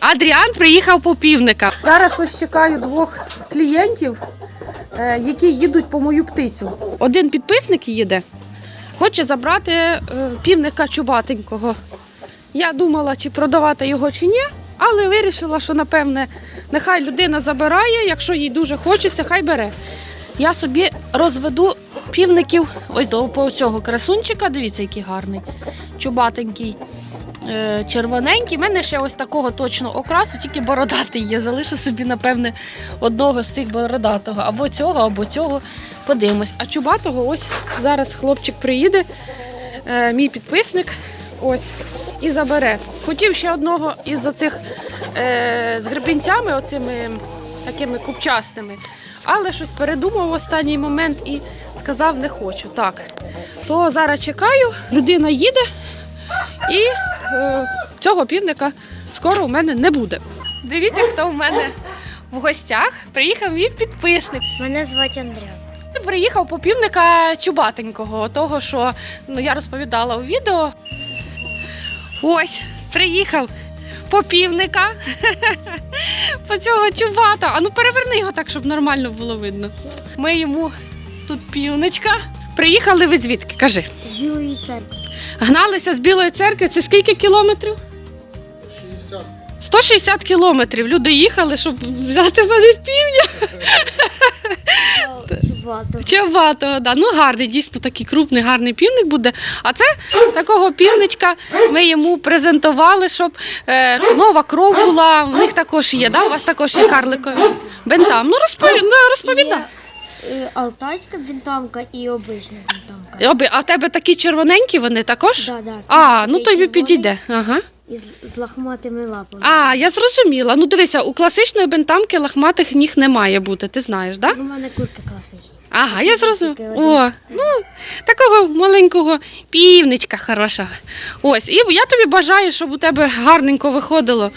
Адріан приїхав по півника. Зараз ось чекаю двох клієнтів, е, які їдуть по мою птицю. Один підписник їде, хоче забрати е, півника чубатенького. Я думала, чи продавати його, чи ні, але вирішила, що напевне нехай людина забирає, якщо їй дуже хочеться, хай бере. Я собі розведу півників ось до цього красунчика. Дивіться, який гарний, чубатенький, червоненький. У мене ще ось такого точно окрасу, тільки бородатий є. Залишу собі, напевне, одного з цих бородатого. Або цього, або цього. Подивимось. А чубатого ось зараз хлопчик приїде, е, мій підписник. Ось, і забере. Хотів ще одного із оцих е, з гребінцями, оцими такими купчастими. Але щось передумав в останній момент і сказав, не хочу. Так. То зараз чекаю, людина їде, е, цього півника скоро у мене не буде. Дивіться, хто у мене в гостях. Приїхав мій підписник. Мене звати Андрій. Приїхав по півника чубатенького, того, що ну, я розповідала у відео. Ось, приїхав по півника. по цього чубата. А ну переверни його так, щоб нормально було видно. Ми йому тут півничка. Приїхали ви звідки? Кажи. Білої церкви. Гналися з Білої церкви. Це скільки кілометрів? 160 кілометрів. Люди їхали, щоб взяти в мене півня. Багато. Чабатого, да. Ну гарний, дійсно такий крупний, гарний півник буде. А це такого півничка ми йому презентували, щоб е, нова кров була. У них також є, да? У вас також є карликові. Бентам. Ну розпові... ну, розповідай. Е, Алтайська бінтамка і обична бінтамка. Оби, А в тебе такі червоненькі вони також? Да, да. А, ну тобі підійде. Ага. І з, лахматими лапами. А, я зрозуміла. Ну дивися, у класичної бентамки лахматих ніг не має бути, ти знаєш, так? Да? У мене курки класичні. Ага, я зрозуміла. О, ну, такого маленького півничка хорошого. Ось, і я тобі бажаю, щоб у тебе гарненько виходило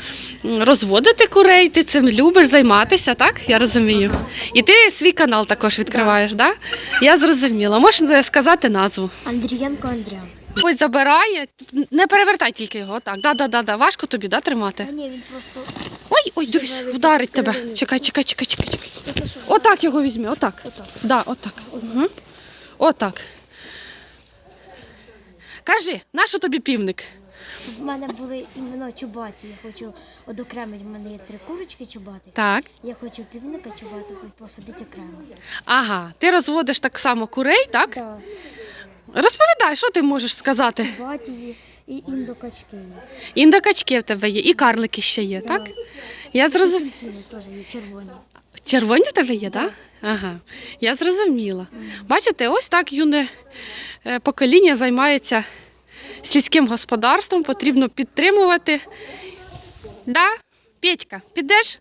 розводити курей, ти цим любиш займатися, так? Я розумію. І ти свій канал також відкриваєш, так? Да? Я зрозуміла. Можеш сказати назву. Андрієнко Андріан. Ось забирає, не перевертай тільки його. Так, да, да, да, да. Важко тобі, да, тримати? Ні, він просто. Ой, ой, дивись, вдарить тебе. Чекай, чекай, чекай, чекай, чекай. Отак його візьми, отак. Отак. Да, отак. Угу. Отак. Кажи, нащо тобі півник? В мене були іменно чубаті. Я хочу одокремити. В мене є три курочки чубаті. Так. Я хочу півника чубати, хоч посадити окремо. Ага, ти розводиш так само курей, так? Так. Розповідай, що ти можеш сказати? Чубаті є і індокачки. Індокачки в тебе є, і карлики ще є, так? Я зрозуміла. Теж є червоні. Червоні в тебе є, так? Ага, я зрозуміла. Бачите, ось так юне е, покоління займається сільським господарством, потрібно підтримувати. Да? Петька, підеш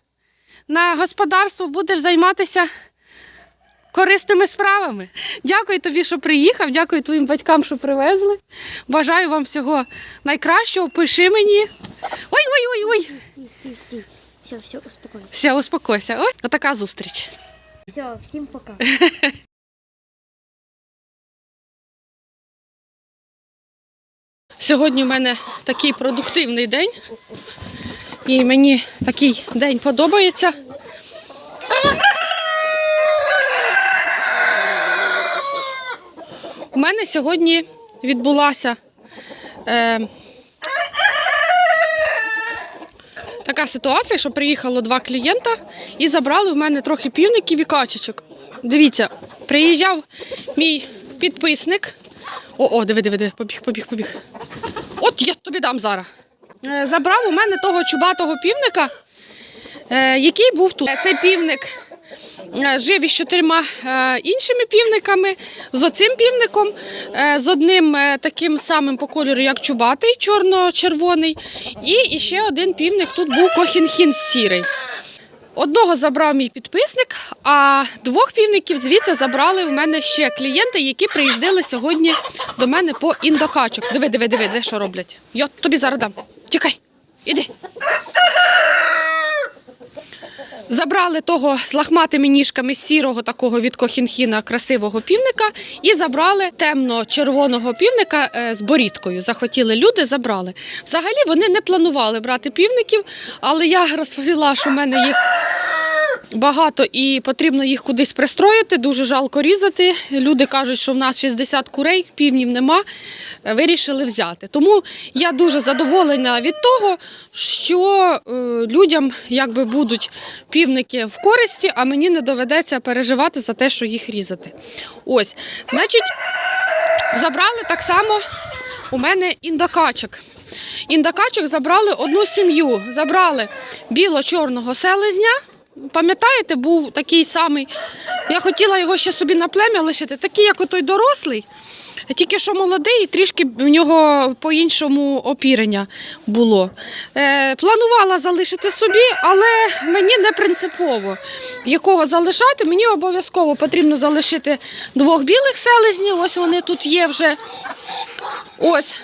на господарство, будеш займатися корисними справами. Дякую тобі, що приїхав, дякую твоїм батькам, що привезли. Бажаю вам всього найкращого. Пиши мені. Ой-ой-ой-ой. Стій, стій, стій. Все, все, успокойся. Все, успокойся. Ось отака зустріч. Все, всім пока. Сьогодні в мене такий продуктивний день. І мені такий день подобається. Мене сьогодні відбулася е, така ситуація, що приїхало два клієнта і забрали в мене трохи півників і качечок. Дивіться, приїжджав мій підписник. О, о, диви, диви, диви, побіг, побіг, побіг. От я тобі дам зараз. Е, Забрав у мене того чубатого півника, е, який був тут. Е, Цей півник жив із чотирма е, іншими півниками, з оцим півником, е, з одним е, таким самим по кольору, як чубатий, чорно-червоний. І іще один півник тут був кохінхін сірий. Одного забрав мій підписник, а двох півників звідси забрали в мене ще клієнти, які приїздили сьогодні до мене по індокачок. Диви, диви, диви, диви, що роблять. Я тобі зараз дам. Тікай, іди. Забрали того з лахматими ніжками сірого такого від кохінхіна красивого півника і забрали темно-червоного півника е, з борідкою. Захотіли люди, забрали. Взагалі вони не планували брати півників, але я розповіла, що в мене їх багато і потрібно їх кудись пристроїти. Дуже жалко різати. Люди кажуть, що в нас 60 курей, півнів нема. Е, Вирішили взяти. Тому я дуже задоволена від того, що е, людям якби будуть півники в користі, а мені не доведеться переживати за те, що їх різати. Ось, значить, забрали так само у мене індокачок. Індокачок забрали одну сім'ю. Забрали біло-чорного селезня. Пам'ятаєте, був такий самий. Я хотіла його ще собі на плем'я лишити, такий, як отой дорослий. Тільки що молодий, трішки в нього по-іншому опірення було. Е, планувала залишити собі, але мені не принципово якого залишати. Мені обов'язково потрібно залишити двох білих селезнів. Ось вони тут є вже. Ось.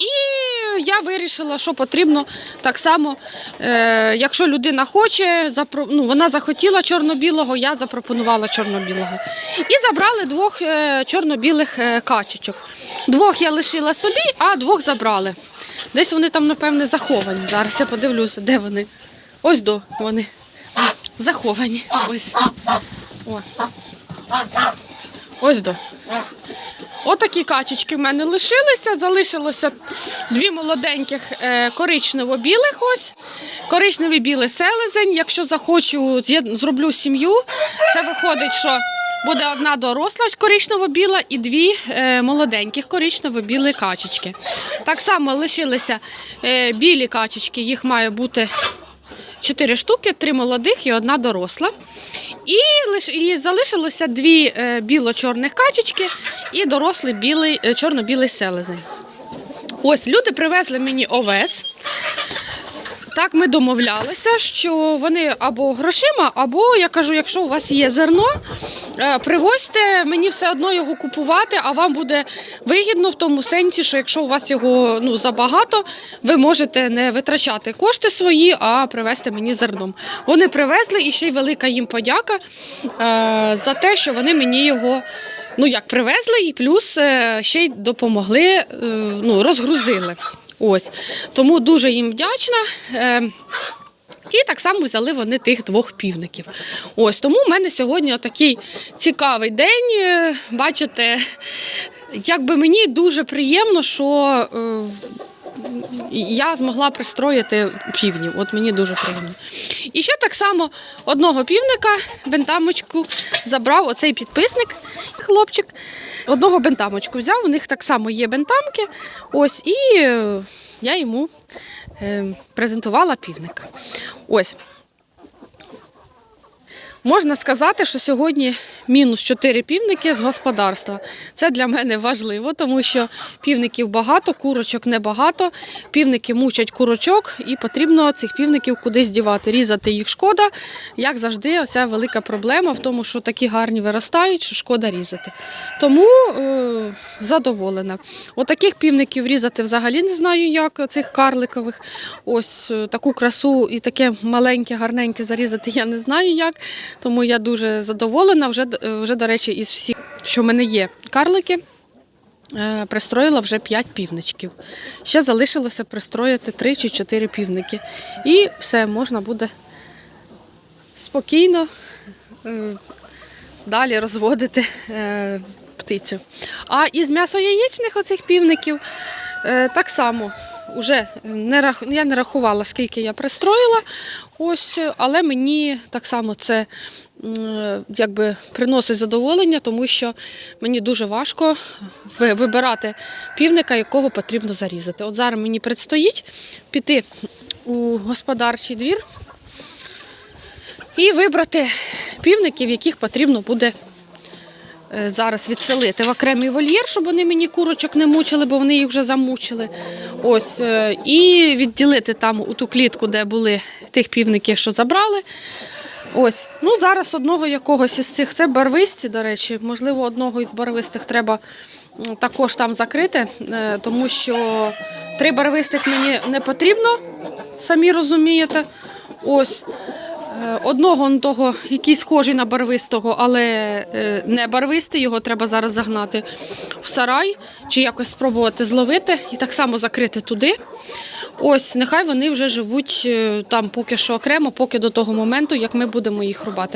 І я вирішила, що потрібно так само, е, якщо людина хоче, запро... ну, вона захотіла чорно-білого, я запропонувала чорно-білого. І забрали двох е, чорно-білих е, качечок. Двох я лишила собі, а двох забрали. Десь вони там, напевне, заховані. Зараз я подивлюся, де вони. Ось до вони. Заховані. Ось. О. Ось до. Отакі качечки в мене лишилися. Залишилося дві молоденьких е, коричнево-білих. Ось. Коричневий білий селезень. Якщо захочу, зроблю сім'ю. Це виходить, що буде одна доросла коричнево-біла і дві е, молоденьких коричнево-білі качечки. Так само лишилися е, білі качечки, їх має бути чотири штуки, три молодих і одна доросла. І, лиш, і залишилося дві е, біло-чорних качечки і дорослий білий, е, чорно-білий селезень. Ось люди привезли мені овес. Так ми домовлялися, що вони або грошима, або я кажу, якщо у вас є зерно, е, привозьте, мені все одно його купувати, а вам буде вигідно в тому сенсі, що якщо у вас його ну, забагато, ви можете не витрачати кошти свої, а привезти мені зерном. Вони привезли і ще й велика їм подяка е, за те, що вони мені його. Ну, як привезли, і плюс е, ще й допомогли, ну, розгрузили. Ось. Тому дуже їм вдячна. Е, І так само взяли вони тих двох півників. Ось тому в мене сьогодні такий цікавий день. Е, Бачите, якби мені дуже приємно, що е, я змогла пристроїти півнів. От мені дуже приємно. І ще так само одного півника, бентамочку, забрав оцей підписник, хлопчик. Одного бентамочку взяв, у них так само є бентамки. Ось, і е, я йому е, презентувала півника. Ось. Можна сказати, що сьогодні мінус 4 півники з господарства. Це для мене важливо, тому що півників багато, курочок небагато. Півники мучать курочок, і потрібно цих півників кудись дівати. Різати їх шкода. Як завжди, оця велика проблема в тому, що такі гарні виростають, що шкода різати. Тому е, задоволена. Отаких півників різати взагалі не знаю, як цих карликових. Ось е, таку красу і таке маленьке, гарненьке зарізати я не знаю як. Тому я дуже задоволена. Вже, е, вже до речі, із всіх, що в мене є карлики, е, пристроїла вже 5 півничків. Ще залишилося пристроїти 3 чи 4 півники. І все, можна буде спокійно е, далі розводити птицю. А із м'ясо-яєчних оцих півників так само. Уже не рах... я не рахувала, скільки я пристроїла, ось, але мені так само це якби приносить задоволення, тому що мені дуже важко вибирати півника, якого потрібно зарізати. От зараз мені предстоїть піти у господарчий двір і вибрати півників, яких потрібно буде е, зараз відселити в окремий вольєр, щоб вони мені курочок не мучили, бо вони їх вже замучили. Ось, е, і відділити там у ту клітку, де були тих півників, що забрали. Ось, ну зараз одного якогось із цих, це барвисті, до речі, можливо, одного із барвистих треба також там закрити, е, тому що три барвистих мені не потрібно, самі розумієте. Ось. Е, Одного он того, який схожий на барвистого, але е, не барвистий, його треба зараз загнати в сарай чи якось спробувати зловити і так само закрити туди. Ось, нехай вони вже живуть е, там поки що окремо, поки до того моменту, як ми будемо їх рубати.